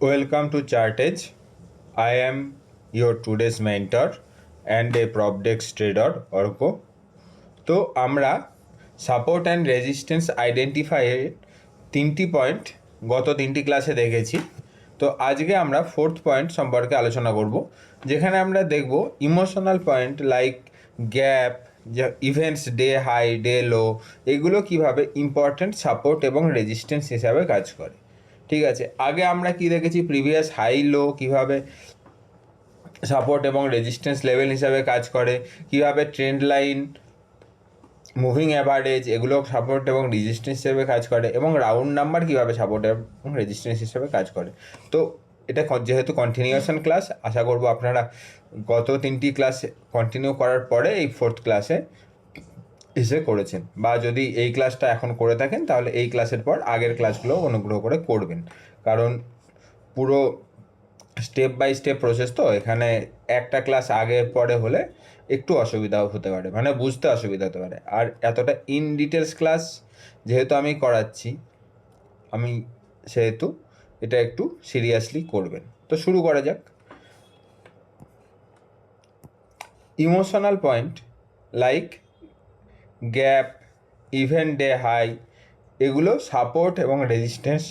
Welcome to Chartage. I am your today's mentor and a PropDex trader, Orko. তো আমরা support and resistance আইডেন্টিফাইয়ের তিনটি point গত তিনটি ক্লাসে দেখেছি তো আজকে আমরা ফোর্থ পয়েন্ট সম্পর্কে আলোচনা করব, যেখানে আমরা দেখব emotional point like gap events day high day low এগুলো কীভাবে ইম্পর্ট্যান্ট সাপোর্ট এবং রেজিস্ট্যান্স হিসাবে কাজ করে ঠিক আছে? আগে আমরা কি দেখেছি? প্রিভিয়াস হাই লো কীভাবে সাপোর্ট এবং রেজিস্ট্যান্স লেভেল হিসাবে কাজ করে, কীভাবে ট্রেন্ড লাইন মুভিং অ্যাভারেজ এগুলো সাপোর্ট এবং রেজিস্ট্যান্স হিসেবে কাজ করে এবং রাউন্ড নাম্বার কীভাবে সাপোর্ট এবং রেজিস্ট্যান্স হিসেবে কাজ করে। তো এটা যেহেতু কন্টিনিউশন ক্লাস আশা করব আপনারা গত তিনটি ক্লাস কন্টিনিউ করার পরে এই ফোর্থ ক্লাসে এসে করেছেন বা যদি এই ক্লাসটা এখন করে থাকেন, তাহলে এই ক্লাসের পর আগের ক্লাসগুলো অনুগ্রহ করে করবেন। কারণ পুরো স্টেপ বাই স্টেপ প্রসেস তো, এখানে একটা ক্লাস আগে পরে হলে একটু অসুবিধাও হতে পারে মানে বুঝতে অসুবিধা হতে পারে। আর এতটা ইন ডিটেলস ক্লাস যেহেতু আমি করাচ্ছি, আমি সেহেতু এটা একটু সিরিয়াসলি করবেন। তো শুরু করা যাক। Emotional point like gap event day high, এগুলো সাপোর্ট এবং রেজিস্ট্যান্স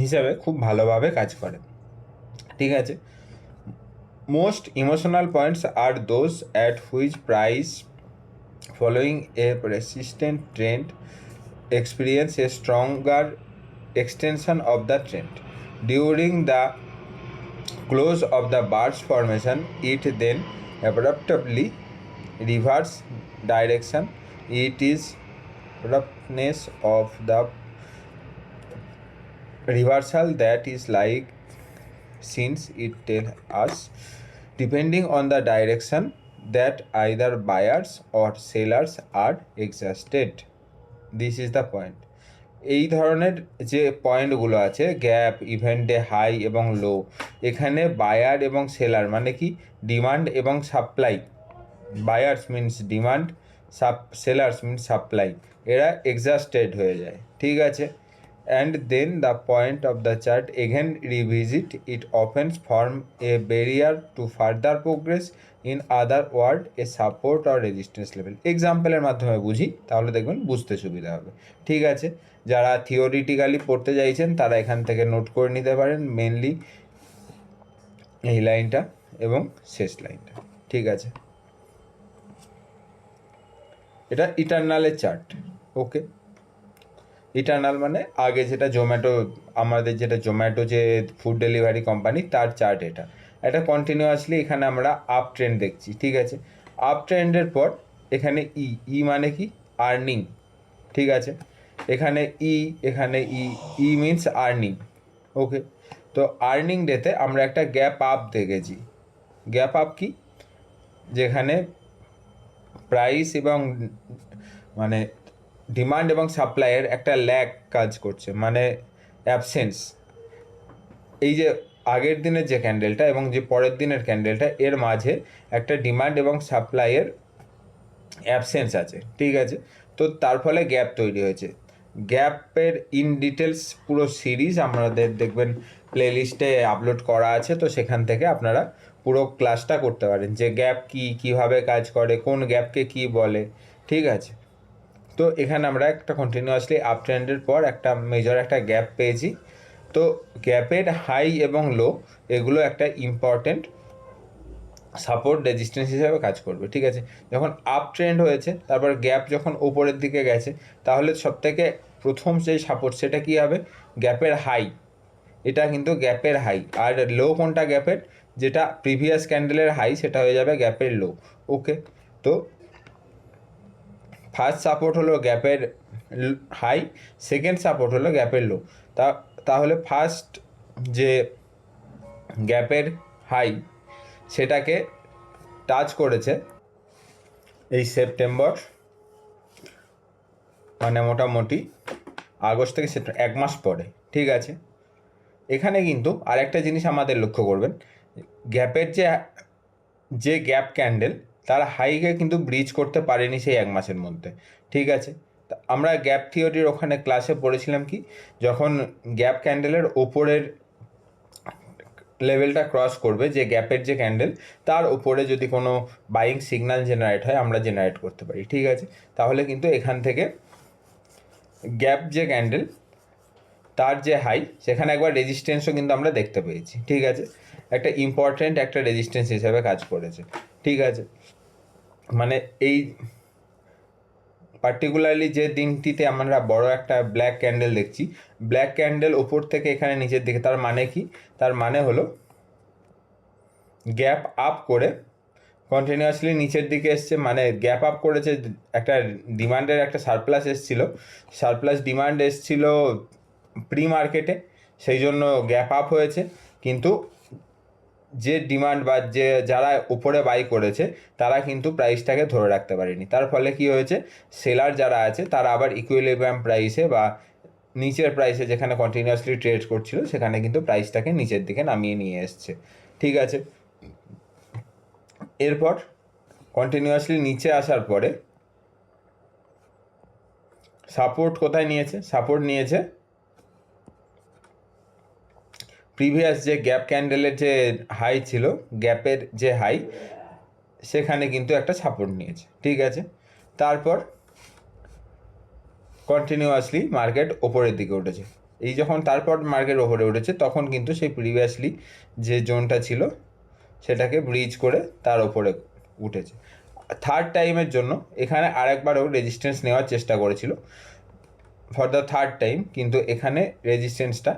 হিসাবে খুব ভালোভাবে কাজ করে। ঠিক আছে? Most emotional points are those at which price following a persistent trend experience a stronger extension of the trend. During the close of the bar's formation it then abruptly reverse direction it is abruptness of the reversal that is like since it tell us depending on the direction that either buyers or sellers are exhausted this is the point এই ধরনের যে পয়েন্টগুলো আছে gap ইভেন্টে high এবং লো এখানে buyer এবং seller মানে কি ডিমান্ড এবং সাপ্লাই বায়ার্স মিনস ডিমান্ড সাপ সেলার্স মিনস সাপ্লাই এরা এক্সাস্টেড হয়ে যায়, ঠিক আছে? And then the point of the chart again revisit it offence form a barrier to further progress in other word a support or resistance level এক্সাম্পলের মাধ্যমে বুঝি, তাহলে দেখবেন বুঝতে সুবিধা হবে। ঠিক আছে? যারা থিওরিটিক্যালি পড়তে চাইছেন, তারা এখান থেকে নোট করে নিতে পারেন মেনলি এই লাইনটা এবং শেষ লাইনটা। ঠিক আছে? এটা ইটার্নালের চার্ট ওকে ইটার্নাল মানে আগে যেটা জোম্যাটো আমাদের যেটা জোম্যাটো যে ফুড ডেলিভারি কোম্পানি তার চার্ট এটা। এটা কন্টিনিউয়াসলি এখানে আমরা আপ ট্রেন্ড দেখছি, ঠিক আছে? আপ ট্রেন্ডের পর এখানে ই ই মানে কি? আর্নিং ঠিক আছে? এখানে ই এখানে ই ই মিনস আর্নিং ওকে তো আর্নিং ডেতে আমরা একটা গ্যাপ আপ দেখেছি। গ্যাপ আপ কি? যেখানে প্রাইস এবং মানে ডিমান্ড এবং সাপ্লাইয়ের একটা ল্যাক কাজ করছে মানে অ্যাবসেন্স এই যে আগের দিনের যে ক্যান্ডেলটা এবং যে পরের দিনের ক্যান্ডেলটা এর মাঝে একটা ডিমান্ড এবং সাপ্লাইয়ের অ্যাবসেন্স আছে, ঠিক আছে? তো তার ফলে গ্যাপ তৈরি হয়েছে। গ্যাপের ইন ডিটেলস পুরো সিরিজ আমাদের দেখবেন প্লেলিস্টে আপলোড করা আছে, তো সেখান থেকে আপনারা পুরো ক্লাসটা করতে পারেন যে গ্যাপ কি, কীভাবে কাজ করে, কোন গ্যাপকে কি বলে, ঠিক আছে? তো এখানে আমরা একটা কন্টিনিউয়াসলি আপ ট্রেন্ডের পর একটা মেজর একটা গ্যাপ পেয়েছি। তো গ্যাপের হাই এবং লো এগুলো একটা ইম্পর্টেন্ট সাপোর্ট রেজিস্ট্যান্স হিসাবে কাজ করবে, ঠিক আছে? যখন আপ ট্রেন্ড হয়েছে, তারপর গ্যাপ যখন উপরের দিকে গেছে, তাহলে সবথেকে প্রথম যে সাপোর্ট সেটা কি হবে? গ্যাপের হাই এটা কিন্তু গ্যাপের হাই আর লো কোনটা গ্যাপের যেটা প্রিভিয়াস ক্যান্ডেলের হাই সেটা হয়ে যাবে গ্যাপের লো ওকে তো ফার্স্ট সাপোর্ট হলো গ্যাপের হাই সেকেন্ড সাপোর্ট হলো গ্যাপের লো তা, তাহলে ফার্স্ট যে গ্যাপের হাই সেটাকে টাচ করেছে এই সেপ্টেম্বর মানে মোটামুটি আগস্ট থেকে সেপ্টেম্বর এক মাস পরে, ঠিক আছে? এখানে কিন্তু আরেকটা জিনিস আমাদের লক্ষ্য করবেন। গ্যাপের যে যে গ্যাপ ক্যান্ডেল, তার হাইকে কিন্তু ব্রিজ করতে পারেনি সেই এক মাসের মধ্যে। ঠিক আছে? আমরা গ্যাপ থিওরির ওখানে ক্লাসে পড়েছিলাম কি, যখন গ্যাপ ক্যান্ডেলের ওপরের লেভেলটা ক্রস করবে, যে গ্যাপের যে ক্যান্ডেল, তার উপরে যদি কোনো বাইং সিগন্যাল জেনারেট হয়, আমরা জেনারেট করতে পারি। ঠিক আছে? তাহলে কিন্তু এখান থেকে গ্যাপ যে ক্যান্ডেল তার যে হাই সেখানে একবার রেজিস্ট্যান্সও কিন্তু আমরা দেখতে পেয়েছি, ঠিক আছে? একটা ইম্পর্ট্যান্ট একটা রেজিস্ট্যান্স হিসাবে কাজ করেছে, ঠিক আছে? মানে এই পার্টিকুলারলি যে দিনটিতে আমরা বড় একটা ব্ল্যাক ক্যান্ডেল দেখছি ব্ল্যাক ক্যান্ডেল ওপর থেকে এখানে নিচের দিকে, তার মানে কি? তার মানে হলো গ্যাপ আপ করে কন্টিনিউয়াসলি নিচের দিকে এসছে মানে গ্যাপ আপ করেছে, একটা ডিমান্ডের একটা সারপ্লাস এসছিল। সারপ্লাস ডিমান্ড এসছিল প্রি মার্কেটে সেই জন্য গ্যাপ আপ হয়েছে। কিন্তু যে ডিমান্ড বা যে যারা উপরে বাই করেছে, তারা কিন্তু প্রাইসটাকে ধরে রাখতে পারেনি। তার ফলে কি হয়েছে? সেলার যারা আছে, তারা আবার ইকুইলিব্রাম প্রাইসে বা নিচের প্রাইসে যেখানে কন্টিনিউয়াসলি ট্রেড করছিল, সেখানে কিন্তু প্রাইসটাকে নিচের দিকে নামিয়ে নিয়ে এসছে। ঠিক আছে? এরপর কন্টিনিউয়াসলি নিচে আসার পরে সাপোর্ট কোথায় নিয়েছে? সাপোর্ট নিয়েছে প্রিভিয়াস যে গ্যাপ ক্যান্ডেলের যে হাই ছিল গ্যাপের যে হাই সেখানে কিন্তু একটা সাপোর্ট নিয়েছে, ঠিক আছে? তারপর কন্টিনিউয়াসলি মার্কেট ওপরের দিকে উঠেছে। এই যখন তারপর মার্কেট ওপরে উঠেছে, তখন কিন্তু সেই প্রিভিয়াসলি যে জোনটা ছিল, সেটাকে ব্রিজ করে তার ওপরে উঠেছে। থার্ড টাইমের জন্য এখানে আরেকবারও রেজিস্ট্যান্স নেওয়ার চেষ্টা করেছিল। ফর দ্য থার্ড টাইম কিন্তু এখানে রেজিস্ট্যান্সটা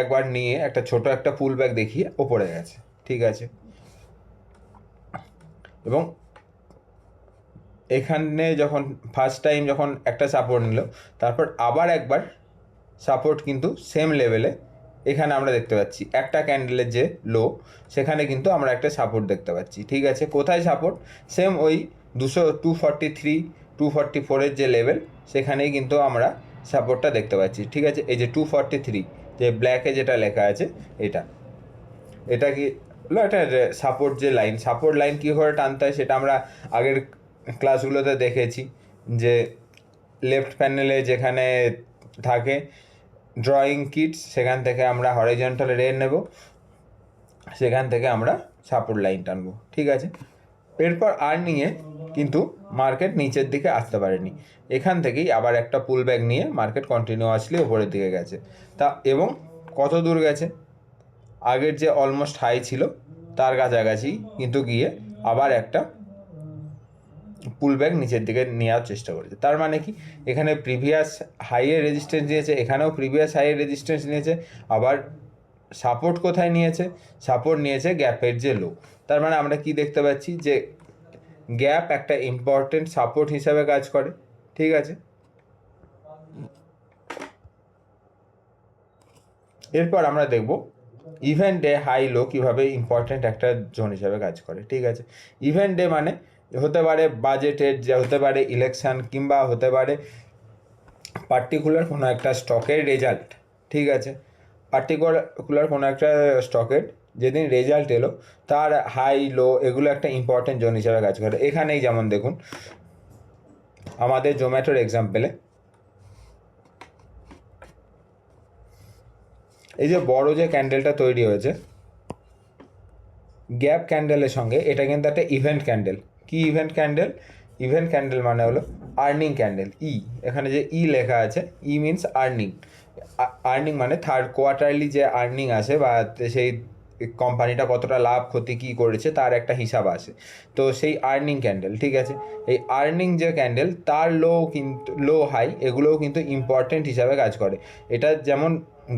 একবার নিয়ে একটা ছোট একটা পুল ব্যাগ দেখিয়ে ওপরে গেছে, ঠিক আছে? এবং এখানে যখন ফার্স্ট টাইম যখন একটা সাপোর্ট নিল, তারপর আবার একবার সাপোর্ট কিন্তু সেম লেভেলে এখানে আমরা দেখতে পাচ্ছি। একটা ক্যান্ডেলের যে লো সেখানে কিন্তু আমরা একটা সাপোর্ট দেখতে পাচ্ছি, ঠিক আছে? কোথায় সাপোর্ট সেম ওই দুশো two forty three two forty ফোরের যে লেভেল সেখানেই কিন্তু আমরা সাপোর্টটা দেখতে পাচ্ছি, ঠিক আছে? এই যে টু ফর্টি থ্রি যে ব্ল্যাকে যেটা লেখা আছে, এটা। এটা কি একটা সাপোর্ট যে লাইন সাপোর্ট লাইন কীভাবে টানতে হয় সেটা আমরা আগের ক্লাসগুলোতে দেখেছি। যে লেফট প্যানেলে যেখানে থাকে ড্রয়িং কিটস সেখান থেকে আমরা হরিজন্টাল রে নেব। সেখান থেকে আমরা সাপোর্ট লাইন টানবো। ঠিক আছে? এরপর আর্নিংয়ে কিন্তু মার্কেট নিচের দিকে আসতে পারেনি। এখান থেকেই আবার একটা পুল ব্যাগ নিয়ে মার্কেট কন্টিনিউয়াসলি ওপরের দিকে গেছে। তা এবং কত দূর গেছে? আগের যে অলমোস্ট হাই ছিল, তার কাছাকাছি কিন্তু গিয়ে আবার একটা পুল ব্যাক নিচের দিকে নেওয়ার চেষ্টা করেছে। তার মানে কি? এখানে প্রিভিয়াস হাইয়ের রেজিস্ট্যান্স নিয়েছে, এখানেও প্রিভিয়াস হাইয়ের রেজিস্ট্যান্স নিয়েছে, আবার সাপোর্ট কোথায় নিয়েছে? সাপোর্ট নিয়েছে গ্যাপের যে লো তার মানে আমরা কি দেখতে পাচ্ছি যে, গ্যাপ একটা ইম্পর্টেন্ট সাপোর্ট হিসাবে কাজ করে, ঠিক আছে? এরপর আমরা দেখব ইভেন্ট ডে হাই লো কীভাবে ইম্পর্টেন্ট একটা জোন হিসাবে কাজ করে, ঠিক আছে? ইভেন্ট ডে মানে হতে পারে বাজেটের যে হতে পারে ইলেকশান কিংবা হতে পারে পার্টিকুলার কোনো একটা স্টকের রেজাল্ট ঠিক আছে? পার্টিকুলার কোনো একটা স্টকের যেদিন রেজাল্ট এলো, তার হাই লো এগুলো একটা ইম্পর্টেন্ট জোন হিসাবে কাজ করে। এখানেই যেমন দেখুন, আমাদের জোম্যাটোর এক্সাম্পলে এই যে বড় যে ক্যান্ডেলটা তৈরি হয়েছে গ্যাপ ক্যান্ডেলের সঙ্গে, এটা কিন্তু একটা ইভেন্ট ক্যান্ডেল কি ইভেন্ট ক্যান্ডেল ইভেন্ট ক্যান্ডেল মানে হলো আর্নিং ক্যান্ডেল ই এখানে যে ই লেখা আছে ই মিনস আর্নিং আর্নিং মানে থার্ড কোয়ার্টারলি যে আর্নিং আসে বা সেই কোম্পানিটা কতটা লাভ, ক্ষতি, কী করেছে, তার একটা হিসাব আসে। তো সেই আর্নিং ক্যান্ডেল ঠিক আছে? এই আর্নিং যে ক্যান্ডেল তার লো কিন্তু লো হাই এগুলোও কিন্তু ইম্পর্টেন্ট হিসাবে কাজ করে। এটা যেমন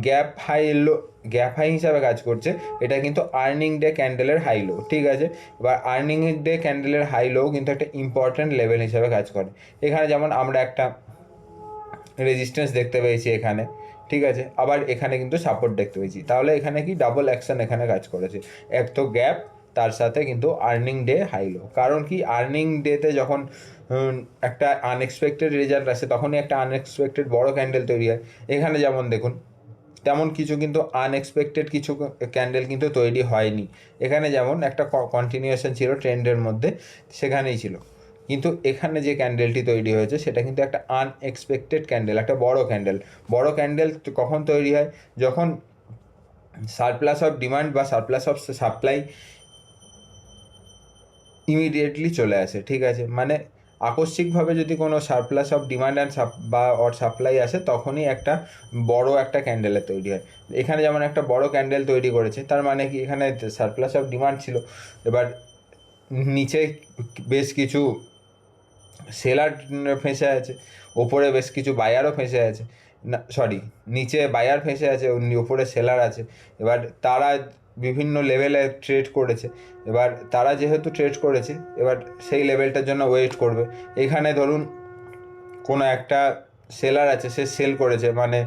gap high low gap high হিসাবে কাজ করছে, এটা কিন্তু আর্নিং ডে ক্যান্ডেলের হাই লো ঠিক আছে? এবার আর্নিং ডে ক্যান্ডেলের হাই লো কিন্তু একটা ইম্পর্টেন্ট লেভেল হিসাবে কাজ করে। এখানে যেমন আমরা একটা রেজিস্ট্যান্স দেখতে পেয়েছি এখানে। ঠিক আছে? আবার এখানে কিন্তু সাপোর্ট দেখতে পেয়েছি। তাহলে এখানে কি? ডাবল অ্যাকশন এখানে কাজ করেছে। এক তো গ্যাপ তার সাথে কিন্তু আর্নিং ডে হাইলো কারণ কি? আর্নিং ডেতে যখন একটা আনএক্সপেক্টেড রেজাল্ট আসে, তখনই একটা আনএক্সপেক্টেড বড় ক্যান্ডেল তৈরি হয়। এখানে যেমন দেখুন, তেমন কিছু কিন্তু আনএক্সপেক্টেড কিছু ক্যান্ডেল কিন্তু তৈরি হয়নি। এখানে যেমন একটা কন্টিনিউয়েশন ছিল ট্রেন্ডের মধ্যে, সেখানেই ছিল। কিন্তু এখানে যে ক্যান্ডেলটি তৈরি হয়েছে, সেটা কিন্তু একটা আনএক্সপেক্টেড ক্যান্ডেল একটা বড় ক্যান্ডেল বড় ক্যান্ডেল কখন তৈরি হয়? যখন সারপ্লাস অফ ডিমান্ড বা সারপ্লাস অফ সাপ্লাই ইমিডিয়েটলি চলে আসে, ঠিক আছে? মানে আকস্মিকভাবে যদি কোনো সারপ্লাস অফ ডিমান্ড অ্যান্ড বা অর সাপ্লাই আসে, তখনই একটা বড় একটা ক্যান্ডেলের তৈরি হয়। এখানে যেমন একটা বড় ক্যান্ডেল তৈরি করেছে, তার মানে কি? এখানে সারপ্লাস অফ ডিমান্ড ছিল। এবার নিচে বেশ কিছু সেলার ফেঁসে আছে, ওপরে বেশ কিছু বায়ারও ফেঁসে আছে, না সরি নিচে বায়ার ফেঁসে আছে ওপরে সেলার আছে। এবার তারা বিভিন্ন লেভেলে ট্রেড করেছে। এবার তারা যেহেতু ট্রেড করেছে, এবার সেই লেভেলটার জন্য ওয়েট করবে। এখানে ধরুন, কোনো একটা সেলার আছে, সে সেল করেছে মানে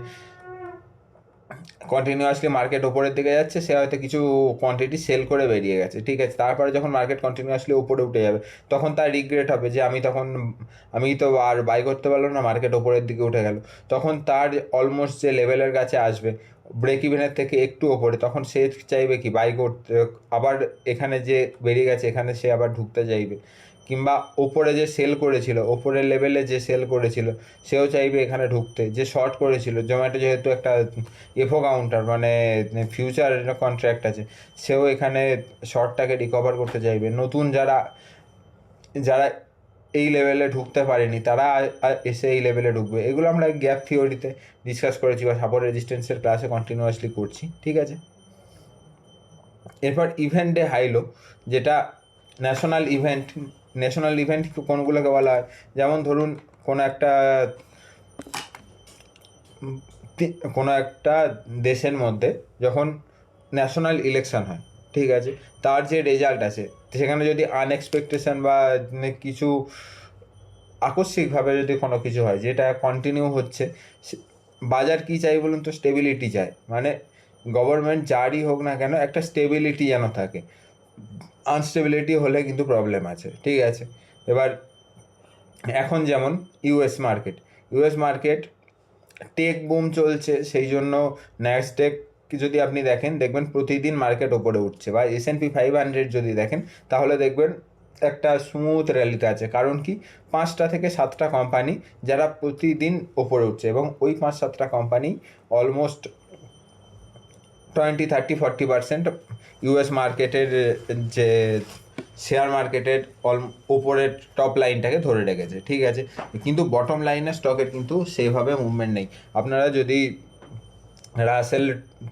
কন্টিনিউয়াসলি মার্কেট ওপরের দিকে যাচ্ছে, সে হয়তো কিছু কোয়ান্টিটি সেল করে বেরিয়ে গেছে, ঠিক আছে? তারপরে যখন মার্কেট কন্টিনিউয়াসলি উপরে উঠে যাবে, তখন তার রিগ্রেট হবে যে আমি তখন, আমি তো আর বাই করতে পারলাম না মার্কেট ওপরের দিকে উঠে গেল। তখন তার অলমোস্ট যে লেভেলের কাছে আসবে ব্রেক ইভেনের থেকে একটু ওপরে তখন সে চাইবে কি বাই করতে, আবার এখানে যে বেরিয়ে গেছে, এখানে সে আবার ঢুকতে চাইবে। কিংবা ওপরে যে সেল করেছিল, ওপরের লেভেলে যে সেল করেছিল, সেও চাইবে এখানে ঢুকতে। যে শর্ট করেছিল জোম্যাটো যেহেতু একটা এফও কাউন্টার মানে ফিউচার কন্ট্রাক্ট আছে, সেও এখানে শর্টটাকে রিকভার করতে চাইবে। নতুন যারা যারা এই লেভেলে ঢুকতে পারেনি, তারা এসে এই লেভেলে ঢুকবে। এগুলো আমরা গ্যাপ থিওরিতে ডিসকাস করেছি বা সাপোর্ট রেজিস্ট্যান্সের ক্লাসে কন্টিনিউয়াসলি করছি, ঠিক আছে? এরপর ইভেন্ট হাইলো, যেটা ন্যাশনাল ইভেন্ট ন্যাশনাল ইভেন্ট কোনগুলোকে বলা হয়? যেমন ধরুন, কোনো একটা কোনো একটা দেশের মধ্যে যখন ন্যাশনাল ইলেকশন হয়, ঠিক আছে? তার যে রেজাল্ট আছে, সেখানে যদি আনএক্সপেকটেশন বা কিছু আকস্মিকভাবে যদি কোনো কিছু হয়, যেটা কন্টিনিউ হচ্ছে বাজার কী চাই বলুন তো? স্টেবিলিটি চায় মানে গভর্নমেন্ট যারই হোক না কেন, একটা স্টেবিলিটি যেন থাকে। আনস্টেবিলিটি হলে কিন্তু প্রবলেম আছে, ঠিক আছে? এবার এখন যেমন US market US market tech boom চলছে, সেই জন্য ন্যাসডেক যদি আপনি দেখেন, দেখবেন প্রতিদিন মার্কেট ওপরে উঠছে। বা S N P five hundred যদি দেখেন, তাহলে দেখবেন একটা স্মুথ র্যালিতে আছে। কারণ কি? পাঁচটা থেকে সাতটা কোম্পানি যারা প্রতিদিন ওপরে উঠছে এবং ওই পাঁচ সাতটা company almost twenty thirty forty percent US মার্কেটের যে শেয়ার মার্কেটের অল ওপরের টপ লাইনটাকে ধরে রেখেছে, ঠিক আছে? কিন্তু বটম লাইনে স্টকের কিন্তু সেইভাবে মুভমেন্ট নেই। আপনারা যদি রাসেল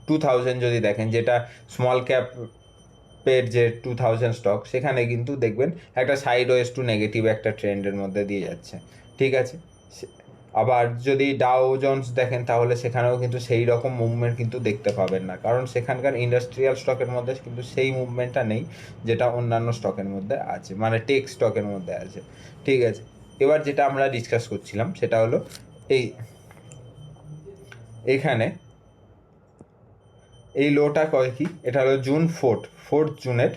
টু থাউজেন্ড যদি দেখেন, যেটা স্মল ক্যাপ যে টু থাউজেন্ড স্টক সেখানে কিন্তু দেখবেন একটা সাইড ওয়েস টু নেগেটিভ একটা ট্রেন্ডের মধ্যে দিয়ে যাচ্ছে, ঠিক আছে? আবার যদি ডাও জোন্স দেখেন, তাহলে সেখানেও কিন্তু সেই রকম মুভমেন্ট কিন্তু দেখতে পাবেন না। কারণ সেখানকার ইন্ডাস্ট্রিয়াল স্টকের মধ্যে কিন্তু সেই মুভমেন্টটা নেই, যেটা অন্যান্য স্টকের মধ্যে আছে মানে টেক স্টকের মধ্যে আছে। ঠিক আছে, এবার যেটা আমরা ডিসকাস করছিলাম, সেটা হলো এই, এখানে এই লোটা কয় কি? এটা হলো জুন ফোর্থ ফোর্থ জুনের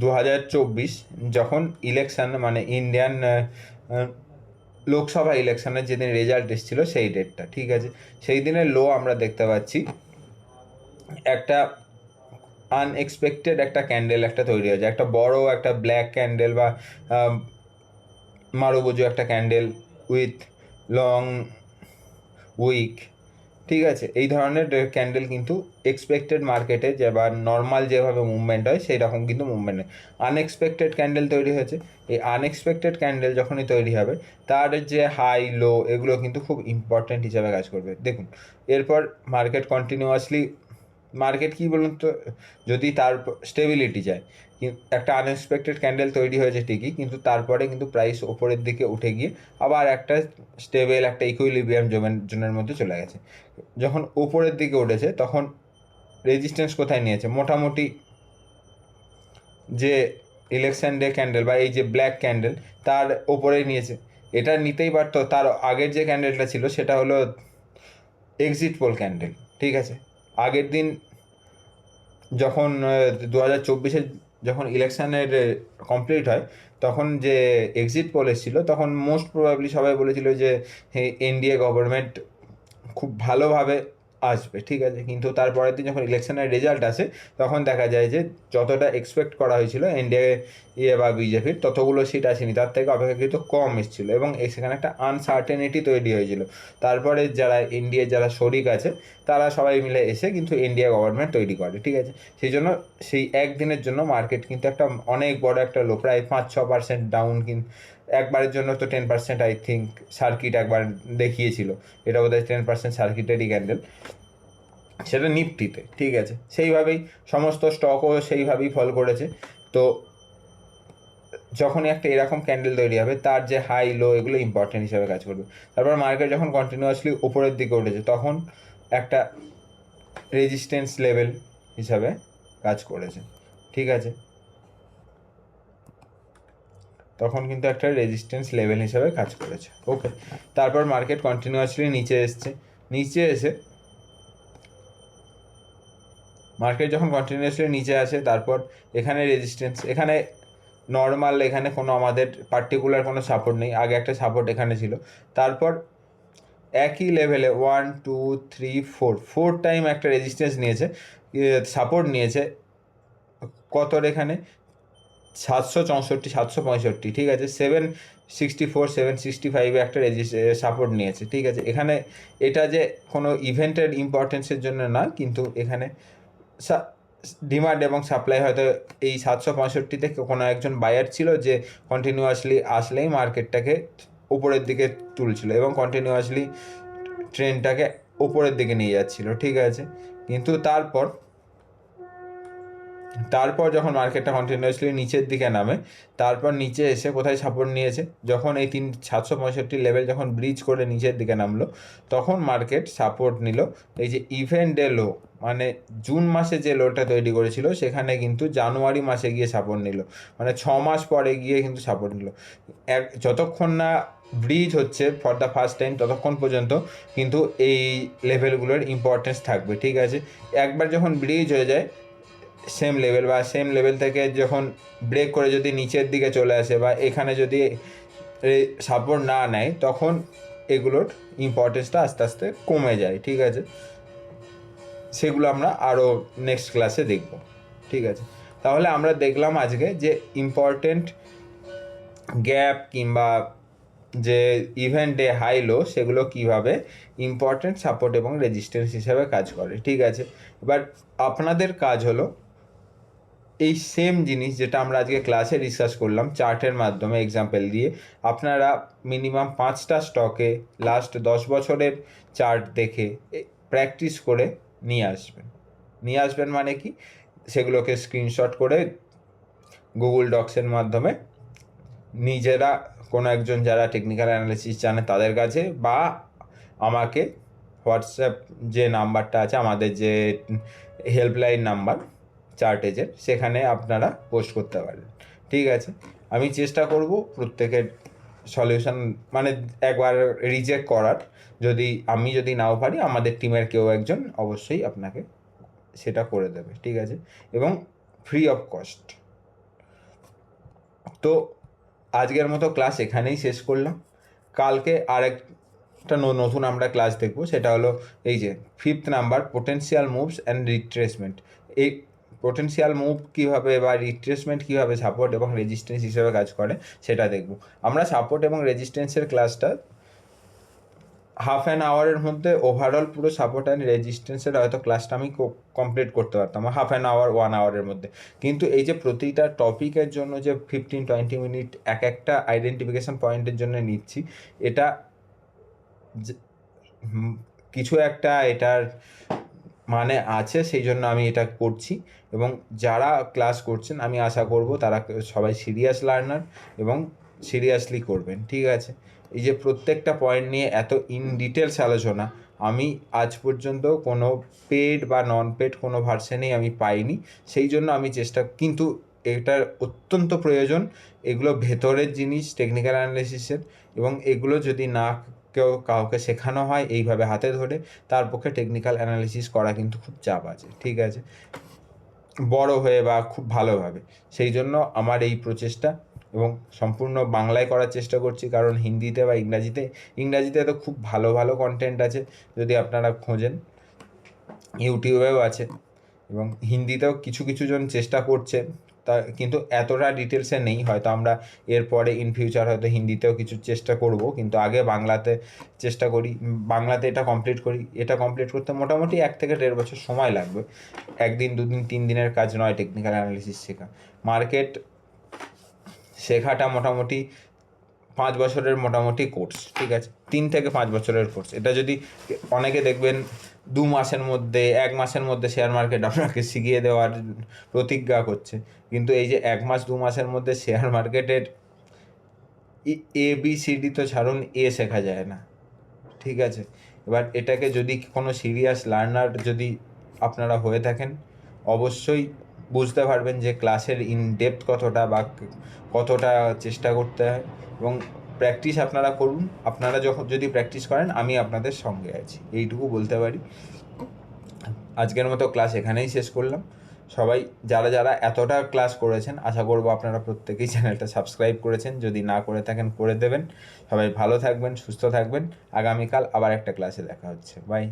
দু হাজার চব্বিশ, যখন ইলেকশান মানে ইন্ডিয়ান লোকসভা ইলেকশনের যেদিন রেজাল্ট এসেছিল সেই ডেটটা, ঠিক আছে? সেই দিনের লো আমরা দেখতে পাচ্ছি। একটা আনএক্সপেক্টেড একটা ক্যান্ডেল একটা তৈরি হয়েছে। একটা বড়, একটা ব্ল্যাক ক্যান্ডেল বা মারুবুজু একটা ক্যান্ডেল উইথ লং উইক ঠিক আছে, এই ধরনের ক্যান্ডেল কিন্তু এক্সপেক্টেড মার্কেটে যে বা নর্মাল যেভাবে মুভমেন্ট হয় সেই রকম কিন্তু মুভমেন্ট আনএক্সপেক্টেড ক্যান্ডেল তৈরি হয়েছে। এই আনএক্সপেক্টেড ক্যান্ডেল যখনই তৈরি হবে, তার যে হাই লো এগুলো কিন্তু খুব ইম্পর্ট্যান্ট হিসাবে কাজ করবে। দেখুন, এরপর মার্কেট কন্টিনিউয়াসলি মার্কেট কি বলুন তো, যদি তার স্টেবিলিটি যায়। একটা আনএক্সপেক্টেড ক্যান্ডেল তৈরি হয়েছে ঠিকই, কিন্তু তারপরে কিন্তু প্রাইস ওপরের দিকে উঠে গিয়ে আবার একটা স্টেবেল একটা ইকুইলিব্রিয়াম জোনের জোনের মধ্যে চলে গেছে। যখন ওপরের দিকে উঠেছে, তখন রেজিস্ট্যান্স কোথায় নিয়েছে? মোটামুটি যে ইলেকশন ডে ক্যান্ডেল বা এই যে ব্ল্যাক ক্যান্ডেল তার ওপরেই নিয়েছে। এটা নিতেই পারতো, তার আগের যে ক্যান্ডেলটা ছিল, সেটা হলো এক্সিট পোল ক্যান্ডেল ঠিক আছে? আগের দিন যখন দু হাজার চব্বিশে যখন ইলেকশানের কমপ্লিট হয়, তখন যে এক্সিট পোল এসেছিল, তখন মোস্ট প্রবাবলি সবাই বলেছিল যে এনডিএ গভর্নমেন্ট খুব ভালোভাবে আসবে, ঠিক আছে? কিন্তু তারপরের দিন যখন ইলেকশনের রেজাল্ট আসে, তখন দেখা যায় যে যতটা এক্সপেক্ট করা হয়েছিল এনডিএ ইয়ে বা বিজেপির ততগুলো সিট আসেনি। তার থেকে অপেক্ষাকৃত কম এসেছিল এবং সেখানে একটা আনসার্টেনিটি তৈরি হয়েছিল। তারপরে যারা এনডিএ যারা শরিক আছে, তারা সবাই মিলে এসে কিন্তু ইন্ডিয়া গভর্নমেন্ট তৈরি করে, ঠিক আছে? সেই জন্য সেই একদিনের জন্য মার্কেট কিন্তু একটা অনেক বড় একটা লো প্রায় পাঁচ ছ পার্সেন্ট ডাউন কিন্তু একবারের জন্য তো ten percent I think circuit একবার দেখিয়েছিল। এটা বোধহয় টেন পার্সেন্ট সার্কিটেরই ক্যান্ডেল সেটা নিফটিতে, ঠিক আছে? সেইভাবেই সমস্ত স্টকও সেইভাবেই ফল করেছে। তো যখনই একটা এরকম ক্যান্ডেল তৈরি হবে, তার যে হাই লো এগুলো ইম্পর্টেন্ট হিসাবে কাজ করবে। তারপর মার্কেট যখন কন্টিনিউয়াসলি উপরের দিকে উঠেছে, তখন একটা রেজিস্ট্যান্স লেভেল হিসাবে কাজ করেছে। ঠিক আছে? তখন কিন্তু একটা রেজিস্ট্যান্স লেভেল হিসাবে কাজ করেছে। ওকে তারপর মার্কেট কন্টিনিউয়াসলি নিচে এসছে। নিচে এসে মার্কেট যখন কন্টিনিউয়াসলি নিচে আসে, তারপর এখানে রেজিস্ট্যান্স এখানে নর্মাল এখানে কোনো আমাদের পার্টিকুলার কোনো সাপোর্ট নেই। আগে একটা সাপোর্ট এখানে ছিল। তারপর একই লেভেলে one two three four four time একটা রেজিস্ট্যান্স নিয়েছে সাপোর্ট নিয়েছে। কতর এখানে? সাতশো চৌষট্টি, সাতশো পঁয়ষট্টি, ঠিক আছে? Seven sixty four seven sixty ফাইভে একটা সাপোর্ট নিয়েছে, ঠিক আছে? এখানে এটা যে কোনো ইভেন্টের ইম্পর্টেন্সের জন্য না, কিন্তু এখানে ডিমান্ড এবং সাপ্লাই হয়তো এই সাতশো পঁয়ষট্টিতে কোনো একজন বায়ার ছিল যে কন্টিনিউয়াসলি আসলেই মার্কেটটাকে উপরের দিকে তুলছিল এবং কন্টিনিউয়াসলি ট্রেনটাকে উপরের দিকে নিয়ে যাচ্ছিল, ঠিক আছে? কিন্তু তারপর তারপর যখন মার্কেটটা কন্টিনিউয়াসলি নিচের দিকে নামে, তারপর নিচে এসে কোথায় সাপোর্ট নিয়েছে, যখন এই তিন, সাতশো পঁয়ষট্টি লেভেল যখন ব্রিজ করে নিচের দিকে নামলো, তখন মার্কেট সাপোর্ট নিল। এই যে ইভেন্ট ডে লো মানে জুন মাসে যে লোটা তৈরি করেছিল, সেখানে কিন্তু জানুয়ারি মাসে গিয়ে সাপোর্ট নিল। মানে ছ মাস পরে গিয়ে কিন্তু সাপোর্ট নিল। এক, যতক্ষণ না ব্রিজ হচ্ছে ফর দ্য ফার্স্ট টাইম ততক্ষণ পর্যন্ত কিন্তু এই লেভেলগুলোর ইম্পর্টেন্স থাকবে, ঠিক আছে? একবার যখন ব্রিজ হয়ে যায় সেম লেভেল বা সেম লেভেল থেকে যখন ব্রেক করে যদি নিচের দিকে চলে আসে বা এখানে যদি সাপোর্ট না নেয়, তখন এগুলোর ইম্পর্টেন্সটা আস্তে আস্তে কমে যায়, ঠিক আছে? সেগুলো আমরা আরও নেক্সট ক্লাসে দেখব, ঠিক আছে? তাহলে আমরা দেখলাম আজকে যে ইম্পর্টেন্ট গ্যাপ কিংবা যে ইভেন্ট হাই লো সেগুলো কীভাবে ইম্পর্টেন্ট সাপোর্ট এবং রেজিস্ট্যান্স হিসাবে কাজ করে, ঠিক আছে? এবার আপনাদের কাজ হলো এই সেম জিনিস যেটা আমরা আজকে ক্লাসে ডিসকাস করলাম চার্টের মাধ্যমে এক্সাম্পল দিয়ে, আপনারা মিনিমাম পাঁচটা স্টকে লাস্ট দশ বছরের চার্ট দেখে প্র্যাকটিস করে নিয়ে আসবেন। নিয়ে আসবেন মানে কি? সেগুলোকে স্ক্রিনশট করে গুগল ডক্সের মাধ্যমে নিজেরা কোনো একজন যারা টেকনিক্যাল অ্যানালিসিস জানে তাদের কাছে বা আমাকে হোয়াটসঅ্যাপ যে নাম্বারটা আছে, আমাদের যে হেল্পলাইন নাম্বার চার্টেজের সেখানে আপনারা পোস্ট করতে পারেন। ঠিক আছে? আমি চেষ্টা করব প্রত্যেকের সলিউশন মানে একবার রিজেক্ট করার। যদি আমি যদি নাও পারি, আমাদের টিমের কেউ একজন অবশ্যই আপনাকে সেটা করে দেবে। ঠিক আছে? এবং ফ্রি অফ কস্ট তো আজকের মতো ক্লাস এখানেই শেষ করলাম। কালকে আরেকটা নতুন আমরা ক্লাস দেখব। সেটা হলো এই যে fifth number potential moves and retracement এই পোটেন্সিয়াল মুভ কীভাবে বা রিট্রেসমেন্ট কীভাবে সাপোর্ট এবং রেজিস্ট্যান্স হিসেবে কাজ করে, সেটা দেখব। আমরা সাপোর্ট এবং রেজিস্ট্যান্সের ক্লাসটা হাফ অ্যান আওয়ারের মধ্যে ওভারঅল পুরো সাপোর্ট অ্যান্ড রেজিস্ট্যান্সের হয়তো ক্লাসটা আমি কমপ্লিট করতে পারতাম হাফ অ্যান আওয়ার ওয়ান আওয়ারের মধ্যে। কিন্তু এই যে প্রতিটা টপিকের জন্য যে ফিফটিন টোয়েন্টি মিনিট এক একটা আইডেন্টিফিকেশান পয়েন্টের জন্য নিচ্ছি, এটা কিছু একটা এটার মানে আছে সেই জন্য আমি এটা করছি। এবং যারা ক্লাস করছেন, আমি আশা করব তারা সবাই সিরিয়াস লার্নার এবং সিরিয়াসলি করবেন, ঠিক আছে? এই যে প্রত্যেকটা পয়েন্ট নিয়ে এত ইন ডিটেলস আলোচনা, আমি আজ পর্যন্ত কোনো পেড বা নন পেড কোনো ভার্সেনেই আমি পাইনি। সেই জন্য আমি চেষ্টা, কিন্তু এটার অত্যন্ত প্রয়োজন, এগুলো ভেতরের জিনিস টেকনিক্যাল অ্যানালিসিসের এবং এগুলো যদি না কেউ কাউকে শেখানো হয় এইভাবে হাতে ধরে। তার পক্ষে টেকনিক্যাল অ্যানালিসিস করা কিন্তু খুব চাপ আছে, ঠিক আছে? বড় হয়ে বা খুব ভালোভাবে। সেই জন্য আমার এই প্রচেষ্টা এবং সম্পূর্ণ বাংলায় করার চেষ্টা করছি। কারণ হিন্দিতে বা ইংরাজিতে ইংরাজিতে তো খুব ভালো ভালো কন্টেন্ট আছে যদি আপনারা খোঁজেন। ইউটিউবেও আছে এবং হিন্দিতেও কিছু কিছু জন চেষ্টা করছে। তা কিন্তু এতটা ডিটেলসে নেই, হয়তো আমরা এরপরে ইন ফিউচার হয়তো হিন্দিতেও কিছু চেষ্টা করব, কিন্তু আগে বাংলাতে চেষ্টা করি বাংলাতে এটা কমপ্লিট করি, এটা কমপ্লিট করতে মোটামুটি এক থেকে দেড় বছর সময় লাগবে। একদিন, দুদিন, তিন দিনের কাজ নয় টেকনিক্যাল অ্যানালিসিস শেখা। মার্কেট শেখাটা মোটামুটি পাঁচ বছরের মোটামুটি কোর্স ঠিক আছে? তিন থেকে পাঁচ বছরের কোর্স এটা যদি অনেকে দেখবেন দু মাসের মধ্যে, এক মাসের মধ্যে শেয়ার মার্কেট আপনাকে শিখিয়ে দেওয়ার প্রতিজ্ঞা করছে। কিন্তু এই যে এক মাস, দু মাসের মধ্যে শেয়ার মার্কেটের এ বি সি ডি তো ছাড়ুন এ শেখা যায় না। ঠিক আছে? এবার এটাকে যদি কোনো সিরিয়াস লার্নার যদি আপনারা হয়ে থাকেন, অবশ্যই বুঝতে পারবেন যে ক্লাসের ইন ডেপথ কতটা বা কতটা চেষ্টা করতে হয় এবং প্র্যাকটিস আপনারা করুন। আপনারা যখন যদি প্র্যাকটিস করেন, আমি আপনাদের সঙ্গে আছি। এইটুকু বলতে পারি। আজকের মতো ক্লাস এখানেই শেষ করলাম। সবাই যারা যারা এতটা ক্লাস করেছেন, আশা করব আপনারা প্রত্যেকেই চ্যানেলটা সাবস্ক্রাইব করেছেন। যদি না করে থাকেন, করে দেবেন। সবাই ভালো থাকবেন, সুস্থ থাকবেন। আগামীকাল আবার একটা ক্লাসে দেখা হচ্ছে। বাই